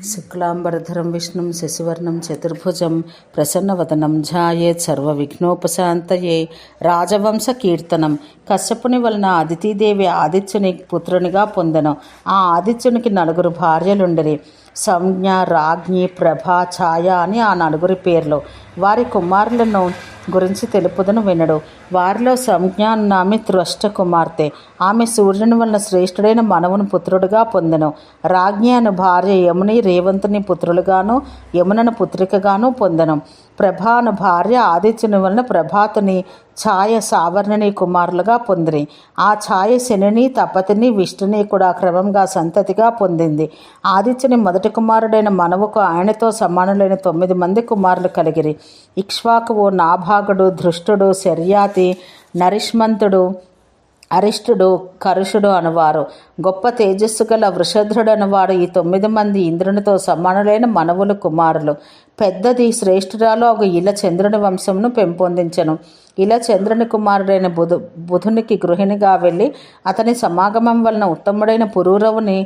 శుక్లాంబరధరం విష్ణుం శశివర్ణం చతుర్భుజం ప్రసన్నవదనం ఝాయేత్ సర్వవిఘ్నోపశాంతయే. రాజవంశ కీర్తనం. కశ్యపుని వలన అదితిదేవి ఆదిత్యుని పుత్రునిగా పొందెను. ఆ ఆదిత్యునికి నలుగురు భార్యలుండరి. సంజ్ఞ రాజ్ఞి ప్రభ ఛాయ అని ఆ నలుగురి పేర్లు. వారి కుమారులను గురించి తెలుపుదను వినడు. వారిలో సంజ్ఞ త్రష్ట కుమార్తె ఆమె సూర్యుని వలన శ్రేష్ఠుడైన మనవుని పుత్రుడుగా పొందెను. రాజ్ఞి అను భార్య యముని రేవంతుని పుత్రులుగాను యమునను పుత్రికగాను పొందెను. ప్రభాను భార్య ఆదిత్యుని వలన ప్రభాతుని ఛాయ సావర్ణని కుమారులుగా పొందిరి. ఆ ఛాయ శనిని తపతిని విష్ణుని కూడా క్రమంగా సంతతిగా పొందింది. ఆదిత్యుని మొదటి కుమారుడైన మనవుకు ఆయనతో సమానులైన తొమ్మిది మంది కుమారులు కలిగిరి. ఇక్ష్వాకువు నాభాగుడు ధృష్టుడు శర్యాతి నరిష్మంతుడు అరిష్టుడు కరుషుడు అనువారు. గొప్ప తేజస్సు గల వృషధ్రుడు అనువాడు ఈ తొమ్మిది మంది ఇంద్రునితో సమానులైన మనవులు కుమారులు. పెద్దది శ్రేష్ఠురాలు ఒక ఇల చంద్రుని వంశమును పెంపొందించను. ఇలా చంద్రుని కుమారుడైన బుధు బుధునికి గృహిణిగా వెళ్ళి అతని సమాగమం వలన ఉత్తముడైన పురూరవుని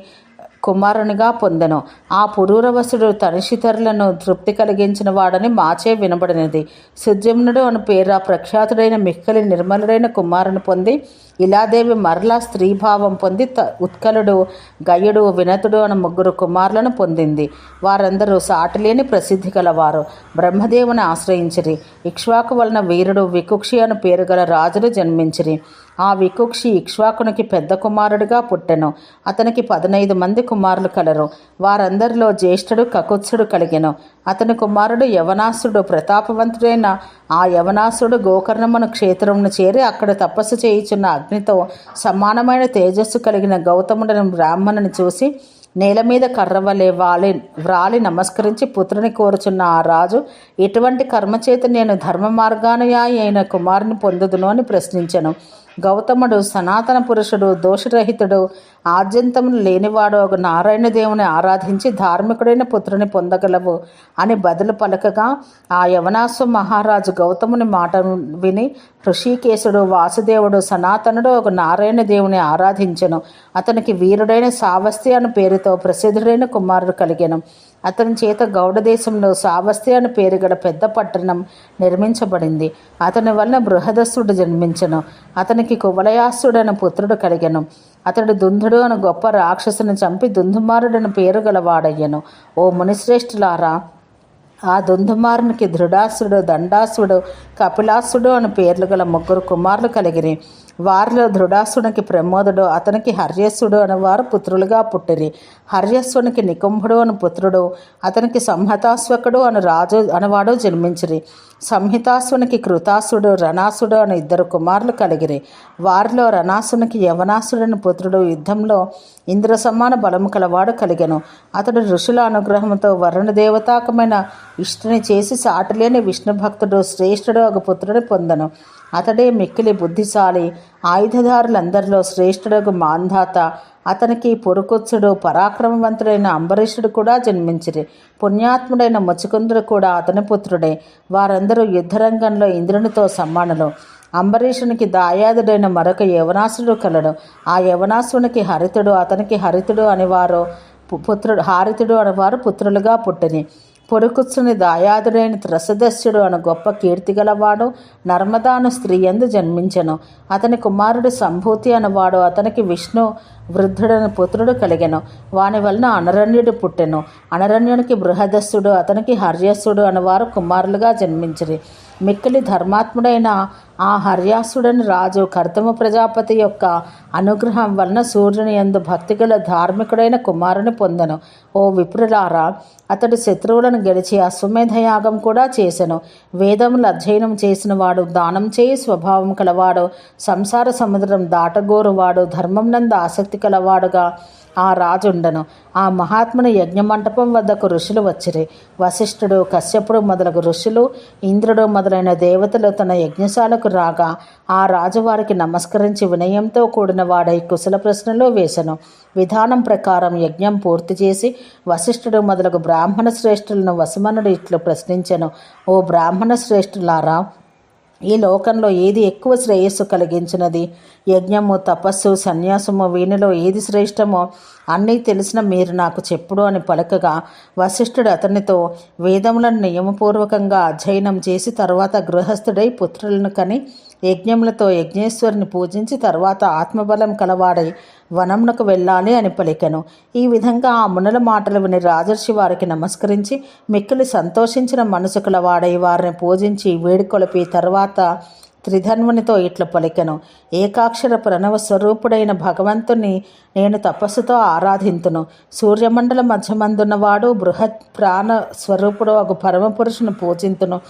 కుమారునిగా పొందెను. ఆ పురూరవసుడు తనిషితరులను తృప్తి కలిగించిన వాడని మాచే వినబడినది. సుజమ్నుడు అని పేర ప్రఖ్యాతుడైన మిక్కలి నిర్మలుడైన కుమారుని పొంది ఇలాదేవి మరలా స్త్రీభావం పొంది త ఉత్కలుడు గయుడు వినతుడు అని ముగ్గురు కుమారులను పొందింది. వారందరూ సాటిలేని ప్రసిద్ధి గలవారు. బ్రహ్మదేవుని ఆశ్రయించిరి. ఇక్ష్వాకు వలన వీరుడు వికుక్షి అని పేరు గల రాజులు జన్మించిరి. ఆ వికుక్షి ఇక్ష్వాకునికి పెద్ద కుమారుడిగా పుట్టెను. అతనికి పదనైదు మంది కుమారులు కలరు. వారందరిలో జ్యేష్ఠుడు కకుత్సుడు కలిగెను. అతని కుమారుడు యవనాసుడు ప్రతాపవంతుడైన ఆ యవనాసుడు గోకర్ణమును క్షేత్రమును చేరి అక్కడ తపస్సు చేయుచున్న అగ్నితో సమానమైన తేజస్సు కలిగిన గౌతముడని బ్రాహ్మణుని చూసి నేల మీద కర్రవలే వాలి వ్రాలి నమస్కరించి పుత్రుని కోరుచున్న ఆ రాజు ఎటువంటి కర్మచేత నేను ధర్మ మార్గానుయాయి అయిన కుమారుని పొందుదును అని ప్రశ్నించను. గౌతముడు సనాతన పురుషుడు దోషరహితుడు ఆద్యంతమును లేనివాడు ఒక నారాయణ దేవుని ఆరాధించి ధార్మికుడైన పుత్రుని పొందగలవు అని బదులు పలకగా ఆ యవనాసు మహారాజు గౌతముని మాట విని ఋషికేశుడు వాసుదేవుడు సనాతనుడు ఒక నారాయణ దేవుని ఆరాధించను. అతనికి వీరుడైన సావస్తి అను పేరుతో ప్రసిద్ధుడైన కుమారుడు కలిగాను. అతని చేత గౌడ దేశంలో సావస్తి అని పేరు గల పెద్ద పట్టణం నిర్మించబడింది. అతని వలన బృహదస్సుడు జన్మించను. అతనికి కువలయాసుడని పుత్రుడు కలిగను. అతడు దుందుడు అని గొప్ప రాక్షసుని చంపి దుందుమారుడని పేరు గలవాడయ్యను ఓ మునిశ్రేష్ఠులారా ఆ దుందుమారునికి దృఢాసుడు దండాసుడు కపిలాసుడు అని పేర్లు గల ముగ్గురు కుమారులు కలిగిరి. వారిలో దృఢాసునికి ప్రమోదుడు అతనికి హర్యస్సుడు అనేవారు పుత్రులుగా పుట్టిరి. హర్యస్సునికి నికుంభుడు అని పుత్రుడు అతనికి సంహతాశ్వకుడు అని రాజు అనవాడు జన్మించిరి. సంహితాసునికి కృతాసుడు రణాసుడు అని ఇద్దరు కుమారులు కలిగిరి. వారిలో రణాసునికి యవనాసుడని పుత్రుడు యుద్ధంలో ఇంద్ర సమాన బలము కలవాడు కలిగెను. అతడు ఋషుల అనుగ్రహంతో వరుణ దేవతాకమైన ఇష్టుని చేసి సాటిలేని విష్ణు భక్తుడు శ్రేష్ఠుడు ఒక పుత్రుని పొందను. అతడే మిక్కిలి బుద్ధిశాలి ఆయుధదారులందరిలో శ్రేష్ఠుడకు మాంధాత. అతనికి పొరుకొచ్చుడు పరాక్రమవంతుడైన అంబరీషుడు కూడా జన్మించిరి. పుణ్యాత్ముడైన ముచుకుందుడు కూడా అతని పుత్రుడే. వారందరూ యుద్ధరంగంలో ఇంద్రునితో సమానులు. అంబరీషునికి దాయాదుడైన మరొక యవనాసుడు కలడు. ఆ యవనాసునికి హరితుడు అతనికి హరితుడు అనేవారు పుత్రుడు హారితుడు అనేవారు పుత్రులుగా పుట్టిని పొరుకుచ్చుని దాయాదుడైన త్రసదస్యుడు అను గొప్ప కీర్తి గలవాడు నర్మదాను స్త్రీ ఎందు జన్మించెను. అతని కుమారుడు సంభూతి అనువాడు అతనికి విష్ణు వృద్ధుడని పుత్రుడు కలిగెను. వాని వలన అనరణ్యుడు పుట్టెను. అనరణ్యునికి బృహదస్సుడు అతనికి హర్యస్సుడు అనువారు కుమారులుగా జన్మించిరి. మిక్కిలి ధర్మాత్ముడైన ఆ హర్యాసుడని రాజు కర్తమ ప్రజాపతి యొక్క అనుగ్రహం వలన సూర్యుని ఎందు భక్తిగల ధార్మికుడైన కుమారుని పొందను. ఓ విప్రులారా అతడు శత్రువులను గెలిచి అశ్వమేధయాగం కూడా చేసెను. వేదములు అధ్యయనం చేసిన వాడు దానం చేయి స్వభావం కలవాడు. సంసార సముద్రం దాటగోరువాడు ధర్మం నందు ఆసక్తి కలవాడుగా. ఆ రాజుండను. ఆ మహాత్ముని యజ్ఞమంటపం వద్దకు ఋషులు వచ్చిరి. వశిష్ఠుడు కశ్యపుడు మొదలగు ఋషులు ఇంద్రుడు మొదలైన దేవతలు తన యజ్ఞశాలకు రాగా ఆ రాజువారికి నమస్కరించి వినయంతో కూడిన వాడై కుశల ప్రశ్నలు వేశను విధానం ప్రకారం యజ్ఞం పూర్తి చేసి వశిష్ఠుడు మొదలగు బ్రాహ్మణ శ్రేష్ఠులను వసుమనుడు ఇట్లు ప్రశ్నించెను. ఓ బ్రాహ్మణ శ్రేష్ఠులారా ఈ లోకంలో ఏది ఎక్కువ శ్రేయస్సు కలిగించినది? యజ్ఞము తపస్సు సన్యాసము వీనిలో ఏది శ్రేష్టమో అన్నీ తెలిసిన మీరు నాకు చెప్పుడు అని పలకగా వశిష్ఠుడు అతనితో వేదములను నియమపూర్వకంగా అధ్యయనం చేసి తర్వాత గృహస్థుడై పుత్రులను కని యజ్ఞములతో యజ్ఞేశ్వరుని పూజించి తర్వాత ఆత్మబలం కలవాడై వనమునకు వెళ్ళాలి అని పలికెను. ఈ విధంగా ఆ మునుల మాటలు విని రాజర్షి వారికి నమస్కరించి మిక్కిలి సంతోషించిన మనసు కలవాడై వారిని పూజించి వేడుకొలిపి తర్వాత త్రిధన్వునితో ఇట్ల పలికెను. ఏకాక్షర ప్రణవ స్వరూపుడైన భగవంతుని నేను తపస్సుతో ఆరాధింతును. సూర్యమండల మధ్యమందున్నవాడు బృహత్ ప్రాణ స్వరూపుడు ఒక పరమపురుషుని పూజింతును.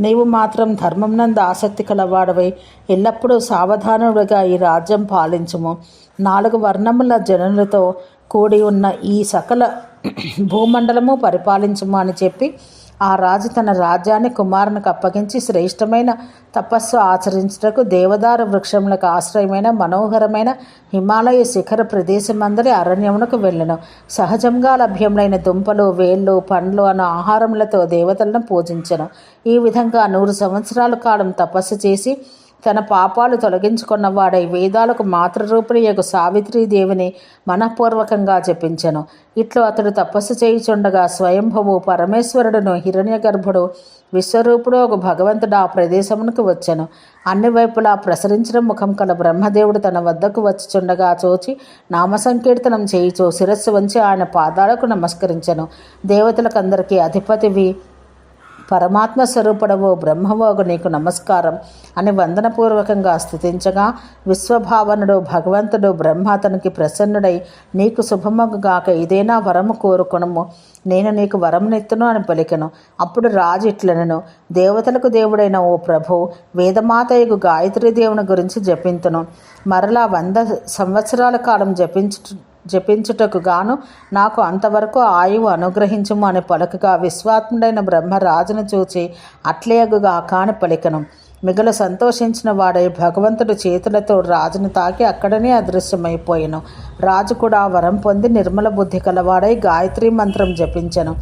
నీవు మాత్రం ధర్మం నందు ఆసక్తి కలవాడవై ఎల్లప్పుడూ సావధానుడిగా ఈ రాజ్యం పాలించుము. నాలుగు వర్ణముల జనులతో కూడి ఉన్న ఈ సకల భూమండలము పరిపాలించుము అని చెప్పి ఆ రాజు తన రాజ్యాన్ని కుమారునికి అప్పగించి శ్రేష్టమైన తపస్సు ఆచరించుటకు దేవదార వృక్షములకు ఆశ్రయమైన మనోహరమైన హిమాలయ శిఖర ప్రదేశమందరి అరణ్యమునకు వెళ్ళను. సహజంగా లభ్యములైన దుంపలు వేళ్ళు పండ్లు అన్న ఆహారములతో దేవతలను పూజించను. ఈ విధంగా నూరు సంవత్సరాల కాలం తపస్సు చేసి తన పాపాలు తొలగించుకున్నవాడై వేదాలకు మాతృరూపిణియకు యొక్క సావిత్రీదేవిని మనఃపూర్వకంగా జపించెను. ఇట్లు అతడు తపస్సు చేయుచుండగా స్వయంభవు పరమేశ్వరుడును హిరణ్య గర్భుడు విశ్వరూపుడు ఒక భగవంతుడు ఆ ప్రదేశమునకు వచ్చెను. అన్ని వైపులా ప్రసరించిన ముఖం కల బ్రహ్మదేవుడు తన వద్దకు వచ్చుచుండగా చూచి నామ సంకీర్తనం చేయుచు శిరస్సు వంచి ఆయన పాదాలకు నమస్కరించెను. దేవతలకందరికీ అధిపతివి పరమాత్మ స్వరూపుడవో బ్రహ్మవోగు నీకు నమస్కారం అని వందనపూర్వకంగా స్థుతించగా విశ్వభావనుడు భగవంతుడు బ్రహ్మ అతనికి ప్రసన్నుడై నీకు శుభమగుగాక ఇదేనా వరము కోరుకునము? నేను నీకు వరమునెత్తును అని పలికెను. అప్పుడు రాజు ఇట్లనను దేవతలకు దేవుడైన ఓ ప్రభు వేదమాతయ్యకు గాయత్రి దేవుని గురించి జపింతును. మరలా వంద సంవత్సరాల కాలం జపించు జపించుటకు గాను నాకు అంతవరకు ఆయువు అనుగ్రహించుము అని పలుకగా విశ్వాత్ముడైన బ్రహ్మరాజును చూచి అట్లేగుగా కాని పలికను. మిగులు సంతోషించిన వాడై భగవంతుడు చేతులతో రాజును తాకి అక్కడనే అదృశ్యమైపోయాను. రాజు కూడా వరం పొంది నిర్మల బుద్ధి కలవాడై గాయత్రి మంత్రం జపించెను.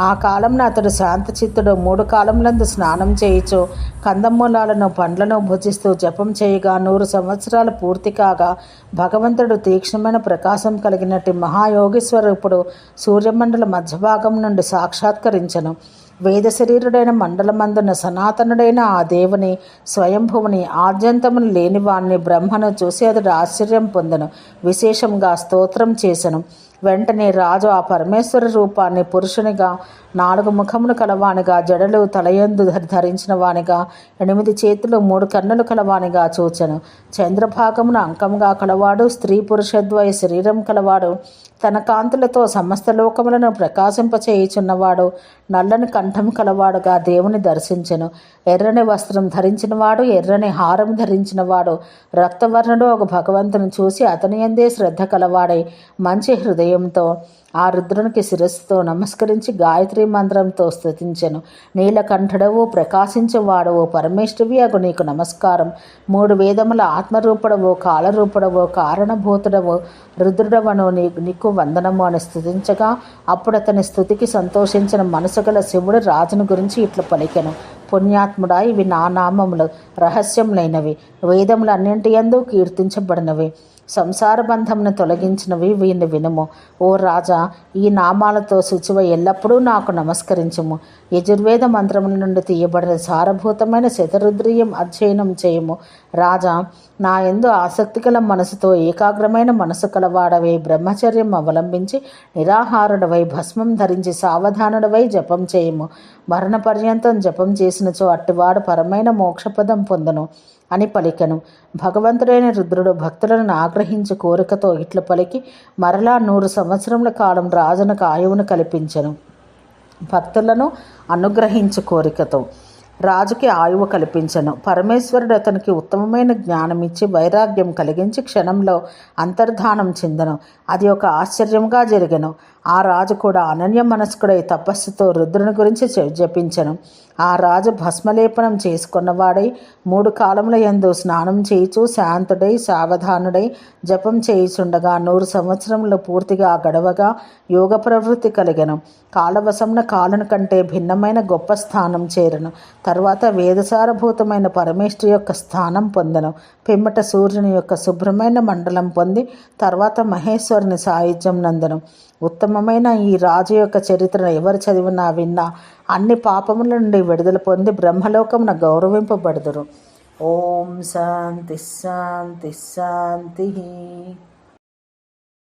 ఆ కాలంలో అతడు శాంతచిత్తుడు మూడు కాలంలందు స్నానం చేయుచు కందమూలాలను పండ్లను భుజిస్తూ జపం చేయగా నూరు సంవత్సరాలు పూర్తి కాగా భగవంతుడు తీక్ష్ణమైన ప్రకాశం కలిగినట్టు మహాయోగీశ్వరూపుడు సూర్యమండల మధ్యభాగం నుండి సాక్షాత్కరించను. వేద శరీరుడైన మండలమందున సనాతనుడైన ఆ దేవుని స్వయంభువుని ఆద్యంతమును లేని వాణ్ణి బ్రహ్మను చూసి అతడు ఆశ్చర్యం పొందను. విశేషంగా స్తోత్రం చేసెను. వెంటనే రాజు ఆ పరమేశ్వర రూపాన్ని పురుషునిగా నాలుగు ముఖములు కలవానిగా జడలు తలయందు ధరించిన వానిగా ఎనిమిది చేతులు మూడు కన్నులు కలవానిగా చూచెను. చంద్రభాగమున అంకంగా కలవాడు స్త్రీ పురుషద్వయ శరీరం కలవాడు తన కాంతులతో సమస్త లోకములను ప్రకాశింపచేయుచున్నవాడు నల్లని కంఠం కలవాడుగా దేవుని దర్శించెను. ఎర్రని వస్త్రం ధరించినవాడు ఎర్రని హారం ధరించినవాడు రక్తవర్ణుడు ఒక భగవంతుని చూసి అతని ఎందే శ్రద్ధ కలవాడై మంచి హృదయంతో ఆ రుద్రునికి శిరస్సుతో నమస్కరించి గాయత్రి మంత్రంతో స్థుతించెను నీలకంఠుడవు ప్రకాశించేవాడవు పరమేశ్వరి అగు నీకు నమస్కారం. మూడు వేదముల ఆత్మరూపుడవో కాలరూపుడవో కారణభూతుడవో. రుద్రుడవను నీ నీకు వందనము అని స్థుతించగా అప్పుడు అతని స్థుతికి సంతోషించిన మనసు గల శివుడు రాజును గురించి ఇట్లు పలికెను. పుణ్యాత్ముడా ఇవి నా నామములు రహస్యములైనవి. వేదములన్నింటి యందు కీర్తించబడినవి. సంసార బంధంను తొలగించినవి వీని వినుము. ఓ రాజా ఈ నామాలతో శుచివ ఎల్లప్పుడూ నాకు నమస్కరించుము. యజుర్వేద మంత్రముల నుండి తీయబడిన సారభూతమైన శతరుద్రియం అధ్యయనం చేయము. రాజా నా ఎందు ఆసక్తిగల మనసుతో ఏకాగ్రమైన మనసు కలవాడవై బ్రహ్మచర్యం అవలంబించి నిరాహారుడవై భస్మం ధరించి సావధానుడవై జపం చేయము. మరణ పర్యంతం జపం చేసినచో అట్టివాడు పరమైన మోక్షపదం పొందను. అని పలికెను. భగవంతుడైన రుద్రుడు భక్తులను ఆగ్రహించి కోరికతో ఇట్లు పలికి మరలా నూరు సంవత్సరముల కాలం రాజునకు ఆయువును కల్పించెను. భక్తులను అనుగ్రహించు కోరికతో రాజుకి ఆయువు కల్పించను. పరమేశ్వరుడు అతనికి ఉత్తమమైన జ్ఞానం ఇచ్చి వైరాగ్యం కలిగించి క్షణంలో అంతర్ధానం చెందను. అది ఒక ఆశ్చర్యంగా జరిగను. ఆ రాజు కూడా అనన్య మనస్కుడై తపస్సుతో రుద్రుని గురించి జపించను. ఆ రాజు భస్మలేపనం చేసుకున్నవాడై మూడు కాలముల యందు స్నానం చేయుచు శాంతుడై సావధానుడై జపం చేయుచుండగా నూరు సంవత్సరములు పూర్తిగా గడవగా యోగ ప్రవృత్తి కలిగను. కాలవశమున కాలను కంటే భిన్నమైన గొప్ప స్థానం చేరను. తర్వాత వేదసారభూతమైన పరమేశ్వరి యొక్క స్థానం పొందను. పిమ్మట సూర్యుని యొక్క శుభ్రమైన మండలం పొంది తర్వాత మహేశ్వరుని సాయుధ్యం నందను. ఉత్తమమైన ఈ రాజు యొక్క చరిత్రను ఎవరు చదివినా విన్నా అన్ని పాపముల నుండి విడుదల పొంది బ్రహ్మలోకమున గౌరవింపబడుదురు. ఓం శాంతి శాంతి శాంతి